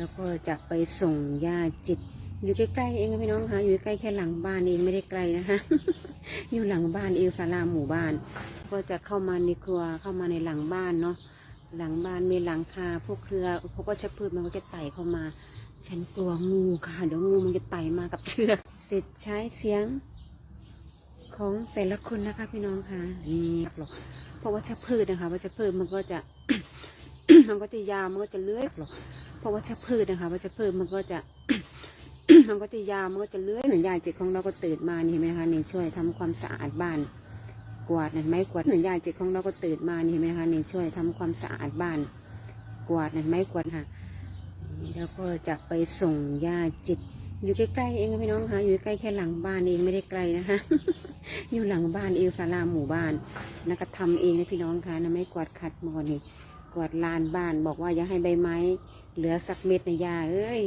แล้วก็จะไปส่งญาจิต อยู่ใกล้ๆเองพี่น้องคะอยู่ใกล้แค่หลังบ้านเองไม่ได้ไกลนะคะอยู่หลังบ้านเองศาลาหมู่บ้าน ก็จะเข้ามาในครัวเข้ามาในหลังบ้านเนาะหลังบ้านมีหลังคาพวกเครือพวกก็จะพืชมันก็จะไต่เข้ามา ฉันกลัวงูค่ะเดี๋ยวงูมันจะไต่มากับเชือกติดใช้เสียงของแต่ละคนนะคะพี่น้องค่ะนี่หรอกเพราะว่าชะพืชนะคะว่าชะพืชมันก็จะมันก็จะยาวมันก็จะเลื้อยหรอก เพราะว่าชะพืชนะคะว่าชะพืชมันก็จะ มันก็จะยาวมันก็จะเลื้อยเหมือนยายจิตของเราก็ตื่นมานี่เห็นไหมคะนี่ช่วยทำความสะอาดบ้าน กวาดเห็นไหมกวาดเหมือนยายจิตของเราก็ตื่นมานี่เห็นไหมคะนี่ช่วยทำความสะอาดบ้าน กวาดเห็นไหมกวาดค่ะแล้วก็จะไปส่งญาจิต อยู่ใกล้ๆเองพี่น้องคะอยู่ใกล้แค่หลังบ้านเองไม่ได้ไกลนะคะอยู่หลังบ้านเองศาลาหมู่บ้านนะก็ทำเองนะพี่น้องคะนะไม่กวาดขัดมอนี่ กวาดลานบ้านบอกว่าอย่าให้ใบไม้ เหลือสักเม็ดนะยาเอ้ย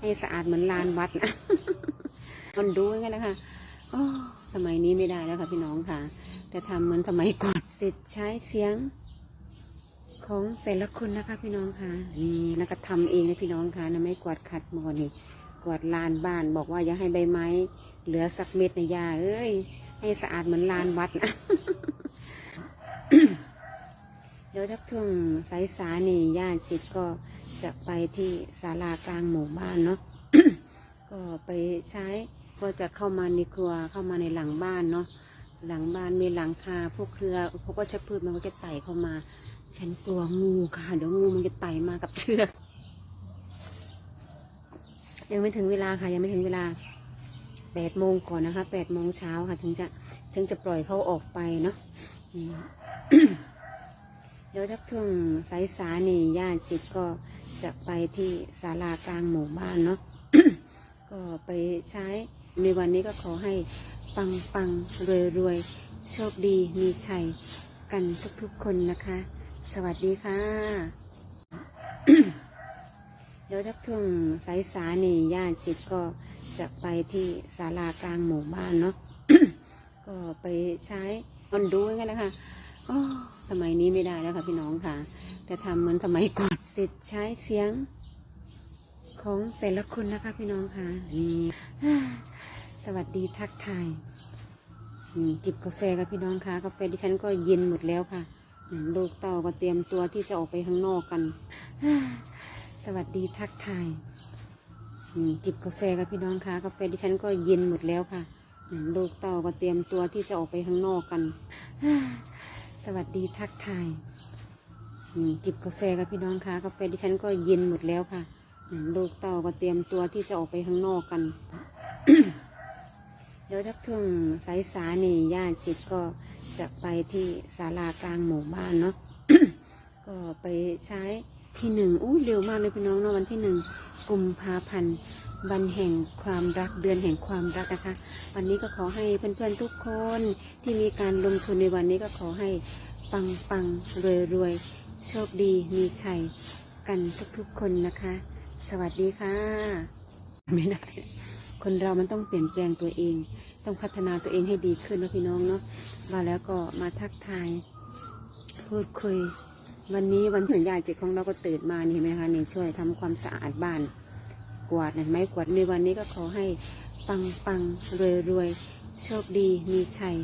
ให้สะอาดเหมือนลานวัดนะ มันดูยังไงนะคะโอ้สมัยนี้ไม่ได้แล้วค่ะพี่น้องค่ะ แต่ทำเหมือนสมัยก่อนติดใช้เสียงของแต่ละคนนะคะพี่น้องค่ะนี่นะก็ทำเองนะพี่น้องค่ะนะไม่กวาดขัดหมอนี่กวาดลานบ้านบอกว่าอย่าให้ใบไม้ เหลือสักเม็ดนะยาเอ้ย ให้สะอาดเหมือนลานวัดนะ เดี๋ยวถ้าช่วงสายสานี่ญาติจิตก็จะไปที่ศาลากลางหมู่บ้านเนาะก็ไปใช้ก็จะเข้ามาในครัวเข้ามาในหลังบ้านเนาะหลังบ้านมีหลังคาพวกเครือพวกก็จะพืชมันก็จะไต่เข้ามา ฉันกลัวงูค่ะ เดี๋ยวงูมันจะไต่มากับเชือกยังไม่ถึงเวลาค่ะ ยังไม่ถึงเวลาแปดโมงก่อนนะคะแปดโมงเช้าค่ะ ถึงจะถึงจะปล่อยเขาออกไปเนาะ เดี๋ยวถ้าช่วงสายสานี่ญาติจิตก็จะไปที่ศาลากลางหมู่บ้านเนาะก็ไปใช้ในวันนี้ก็ขอให้ปังปังรวยรวยโชคดีมีชัยกันทุกๆคนนะคะ สวัสดีค่ะ เดี๋ยวถ้าช่วงสายสานี่ญาติจิตก็จะไปที่ศาลากลางหมู่บ้านเนาะก็ไปใช้มันดูยังไงนะคะโอ้ สมัยนี้ไม่ได้แล้วค่ะพี่น้องค่ะ แต่ทำเหมือนสมัยก่อนติดใช้เสียงของแต่ละคนนะคะพี่น้องค่ะนี่สวัสดีทักทายจิบกาแฟกับพี่น้องค่ะกาแฟดิฉันก็เย็นหมดแล้วค่ะลูกเต่าก็เตรียมตัวที่จะออกไปข้างนอกกัน สวัสดีทักทายจิบกาแฟกับพี่น้องค่ะกาแฟดิฉันก็เย็นหมดแล้วค่ะลูกเต่าก็เตรียมตัวที่จะออกไปข้างนอกกัน สวัสดีทักทายจิบกาแฟกับพี่น้องคะกาแฟดิฉันก็เย็นหมดแล้วค่ะลูกเต่าก็เตรียมตัวที่จะออกไปข้างนอกกัน เดี๋ยวถ้าช่วงสายสานี่ญาติจิตก็จะไปที่ศาลากลางหมู่บ้านเนาะก็ไปใช้ที่หนึ่งอู้เร็วมากเลยพี่น้องเนาะวันที่หนึ่งกุมภาพันธ์ วันแห่งความรักเดือนแห่งความรักนะคะ วันนี้ก็ขอให้เพื่อนๆทุกคนที่มีการลงทุนในวันนี้ก็ขอให้ปังปังรวยรวยๆโชคดีมีชัยกันทุกๆคนนะคะ สวัสดีค่ะ ไม่ได้คนเรามันต้องเปลี่ยนแปลงตัวเอง ต้องพัฒนาตัวเองให้ดีขึ้นนะพี่น้องเนาะมาแล้วก็มาทักทาย พูดคุย วันนี้วันสัญญาจิตของเราก็ตื่นมานี่เห็นไหมคะนี่ช่วยทำความสะอาดบ้าน กวาดนไหมกวาดในวันนี้ก็ขอให้ปังปังรวยรวยโชคดีมีชัย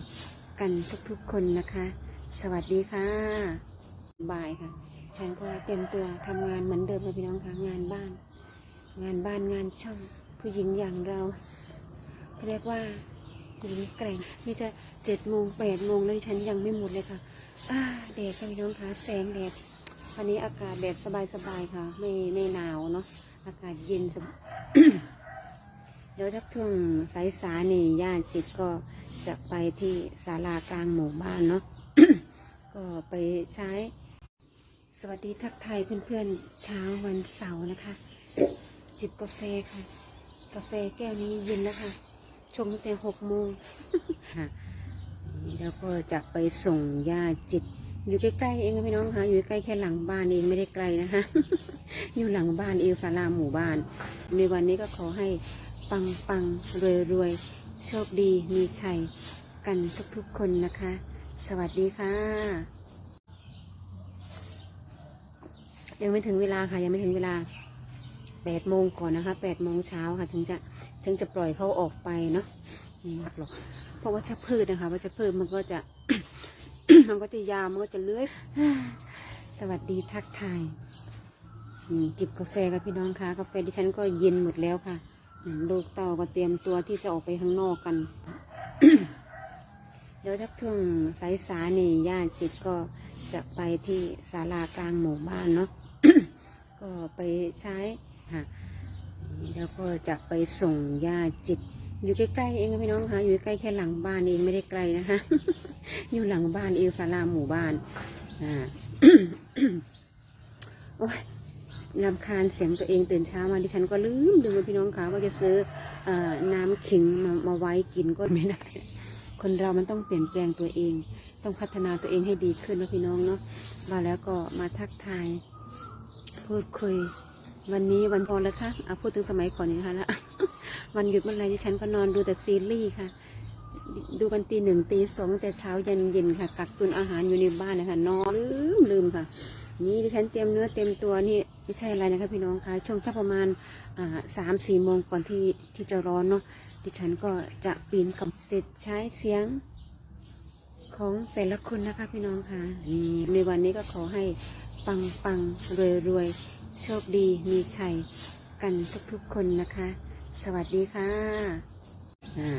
กันทุกๆคนนะคะ สวัสดีค่ะบายค่ะ ฉันก็เตรียมตัวทำงานเหมือนเดิมเลยพี่น้องค่ะงานบ้าน งานบ้านงานช่องผู้หญิงอย่างเราเขาเรียกว่าหญิงแกร่งนี่จะเจ็ดโมงแปดโมงแล้วฉันยังไม่หมดเลยค่ะอ่าแดดค่ะพี่น้องค่ะแสงแดดวันนี้อากาศแบบสบายๆค่ะ ไม่ไม่หนาวเนาะ อากาศเย็นสบเดี๋ยวถ้าช่วงสายสานี่ญาติจิตก็จะไปที่ศาลากลางหมู่บ้านเนาะก็ไปใช้ สวัสดีทักทายเพื่อนๆเช้าวันเสาร์นะคะ จิบกาแฟค่ะ กาแฟแก้วนี้เย็นแล้วค่ะชงตั้งแต่หกโมงค่ะแล้วก็จะไปส่งญาติจิต อยู่ใกล้ๆเองนะพี่น้องค่ะอยู่ใกล้แค่หลังบ้านเองไม่ได้ไกลนะคะอยู่หลังบ้านเองศาลาหมู่บ้าน ในวันนี้ก็ขอให้ปังปังรวยรวยโชคดีมีชัยกันทุกๆคนนะคะ สวัสดีค่ะ ยังไม่ถึงเวลาค่ะยังไม่ถึงเวลาแปดโมงก่อนนะคะแปดโมงเช้าค่ะ ถึงจะถึงจะปล่อยเขาออกไปเนาะนี่หรอกเพราะว่าชัพืชนะคะ ว่าชพืชมันก็จะ มันก็จะยาวมันก็จะเลื้อยสวัสดีทักทายจิบกาแฟกับพี่น้องคะกาแฟดิฉันก็เย็นหมดแล้วค่ะลูกเต่าก็เตรียมตัวที่จะออกไปข้างนอกกัน เดี๋ยวทักช่วงสายสานี่ญาติจิตก็จะไปที่ศาลากลางหมู่บ้านเนาะก็ไปใช้ค่ะแล้วก็จะไปส่งญาติจิต อยู่ใกล้ๆเองค่ะพี่น้องคะอยู่ใกล้แค่หลังบ้านเองไม่ได้ไกลนะคะ อยู่หลังบ้านเองศาลาหมู่บ้านอ่าโอ้ยรำคาญเสียงตัวเองตื่นเช้ามาดิฉันก็ลืมลืมพี่น้องคะว่าจะซื้อออน้ำขิงมามาไว้กินก็ไม่ได้ คนเรามันต้องเปลี่ยนแปลงตัวเอง ต้องพัฒนาตัวเองให้ดีขึ้นนะพี่น้องเนาะมาแล้วก็มาทักทาย พูดคุย วันนี้วันพอแล้วค่ะเอาพูดถึงสมัยก่อนนี่ค่ะละ วันหยุดเมื่อไรดิฉันก็นอนดูแต่ซีรีส์ค่ะ ดูกันตีหนึ่งตีสองแต่เช้ายันเย็นค่ะ กักตุนอาหารอยู่ในบ้านนะคะนอนลืมลืมค่ะ นี่ดิฉันเตรียมเนื้อเตรียมตัวนี่ไม่ใช่อะไรนะคะพี่น้องคะช่วงสักประมาณสามสี่โมงก่อนที่ที่จะร้อนเนาะดิฉันก็จะปีนกับติดใช้เสียงของแต่ละคนนะคะพี่น้องค่ะในวันนี้ก็ขอให้ปังปังรวยรวยโชคดีมีชัยกันทุกๆคนนะคะ สวัสดีค่ะอ่า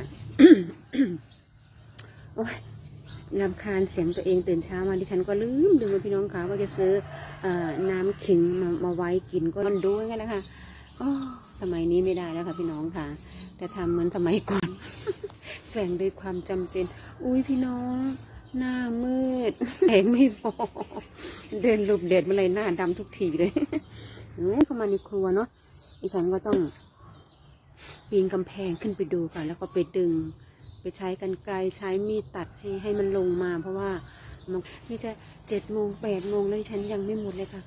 โอ้ยรำคาญเสียงตัวเองตื่นเช้ามาดิฉันก็ลืมลืมว่าพี่น้องคะว่าจะซื้ออน้ำขิงมามาไว้กินก็มันดูงั้นนะคะโอ้สมัยนี้ไม่ได้แล้วค่ะพี่น้องค่ะ แต่ทำเหมือนสมัยก่อน แกล้งด้วยความจำเป็น อุ้ยพี่น้อง หน้ามืดแสงไม่พอเดินหลบแดดมาเลยหน้าดำทุกทีเลยเข้ามาในครัวเนาะอีฉันก็ต้อง ปีนกำแพงขึ้นไปดูค่ะ แล้วก็ไปดึง ไปใช้กันไกลใช้มีดตัดให้ให้มันลงมา เพราะว่ามันนี่จะเจ็ดโมงแปดโมงแล้วฉันยังไม่หมดเลยค่ะ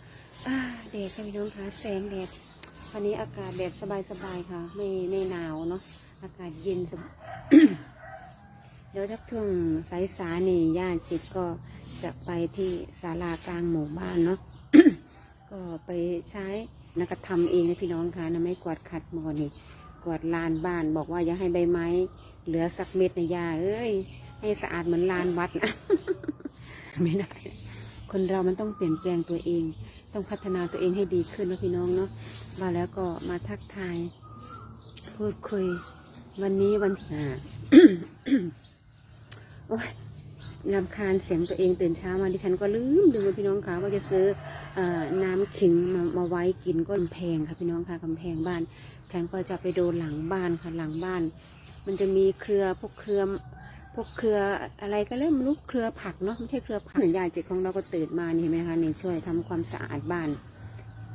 อ่าแดดค่ะพี่น้องคะแสงแดดวันนี้อากาศแบบสบายๆค่ะ ไม่ไม่หนาวเนาะอากาศเย็นสบเดี๋ยวถ้าช่วงสายสายนี่ญาติจิตก็จะไปที่ศาลากลางหมู่บ้านเนาะก็ไปใช้นักธรรมเองนะพี่น้องคะนะไม่กวาดขัดหมอนี่ กวาดลานบ้านบอกว่าอย่าให้ใบไม้ เหลือสักเม็ดนะยาเอ้ย ให้สะอาดเหมือนลานวัดนะ ไม่ได้ คนเรามันต้องเปลี่ยนแปลงตัวเอง ต้องพัฒนาตัวเองให้ดีขึ้นนะพี่น้องเนาะมาแล้วก็มาทักทาย พูดคุย วันนี้วันอ่าโอ้ยรำคาญเสียงตัวเองตื่นเช้ามาดิฉันก็ลืมลืมพี่น้องคะว่าจะซื้อออน้ำขิงมามาไว้กินก็กำแพงค่ะพี่น้องค่ะกำแพงบ้าน ฉันก็จะไปดูหลังบ้านค่ะหลังบ้าน มันจะมีเครือพวกเครือพวกเครืออะไรก็เริ่มรู้เครือผักเนาะไม่ใช่เครือผักหมือนยายจิตของเราก็ตื่นมานี่เห็นไหมคะนี่ช่วยทำความสะอาดบ้าน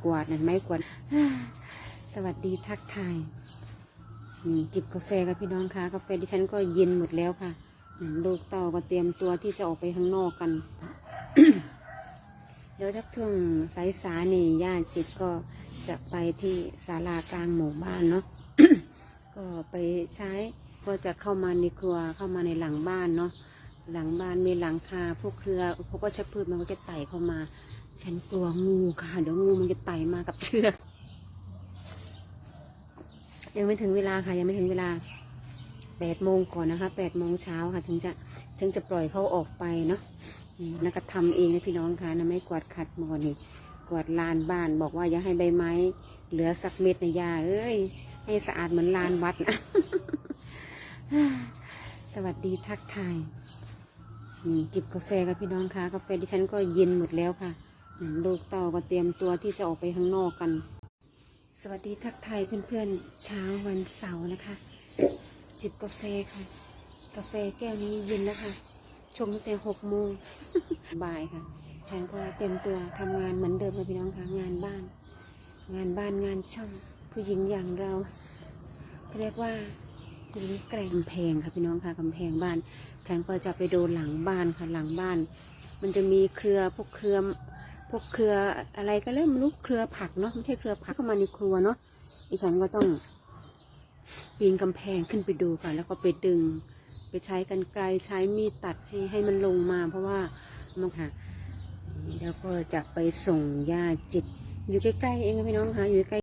กวาดนั่นไหมกวาดสวัสดีทักทายจิบกาแฟกับพี่น้องคะกาแฟดิฉันก็เย็นหมดแล้วค่ะลูกเต่าก็เตรียมตัวที่จะออกไปข้างนอกกัน เดี๋ยวทักช่วงสายสานี่ญาติจิตก็ จะไปที่ศาลากลางหมู่บ้านเนาะก็ไปใช้ก็จะเข้ามาในครัวเข้ามาในหลังบ้านเนาะหลังบ้านมีหลังคาพวกเครือพวกก็จะพืชมันก็จะไต่เข้ามา ฉันกลัวงูค่ะเดี๋ยวงูมันจะไต่มากับเชือกยังไม่ถึงเวลาค่ะ ยังไม่ถึงเวลาแปดโมงก่อนนะคะแปดโมงเช้าค่ะ ถึงจะถึงจะปล่อยเขาออกไปเนาะนี่นักทำเองนะพี่น้องค่ะนะไม่กวาดขัดหมอนี่ กวาดลานบ้านบอกว่าอย่าให้ใบไม้ เหลือสักเม็ดนะยาเอ้ย ให้สะอาดเหมือนลานวัดนะ สวัสดีทักทายอืมจิบกาแฟกับพี่น้องคะกาแฟดิฉันก็เย็นหมดแล้วค่ะลูกเต่าก็เตรียมตัวที่จะออกไปข้างนอกกัน สวัสดีทักทายเพื่อนๆเช้าวันเสาร์นะคะ จิบกาแฟค่ะ กาแฟแก้วนี้เย็นแล้วค่ะชงตั้งแต่หกโมงบ่ายค่ะ ฉันก็เต็มตัวทำงานเหมือนเดิมค่ะพี่น้องค่ะงานบ้าน งานบ้านงานช่องผู้หญิงอย่างเราเรียกว่าหญิงแกร่งแพงค่ะพี่น้องค่ะกำแพงบ้านฉันก็จะไปดูหลังบ้านค่ะหลังบ้าน มันจะมีเครือพวกเครือพวกเครืออะไรก็เริ่มรู้เครือผักเนาะไม่ใช่เครือผักเข้ามาในครัวเนาะอีฉันก็ต้องปีนกำแพงขึ้นไปดูค่ะแล้วก็ไปดึง ไปใช้กันไกลใช้มีดตัดให้ให้มันลงมา เพราะว่ามันค่ะ แล้วก็จะไปส่งยาจิต อยู่ใกล้ๆเองค่ะพี่น้องค่ะอยู่ใกล้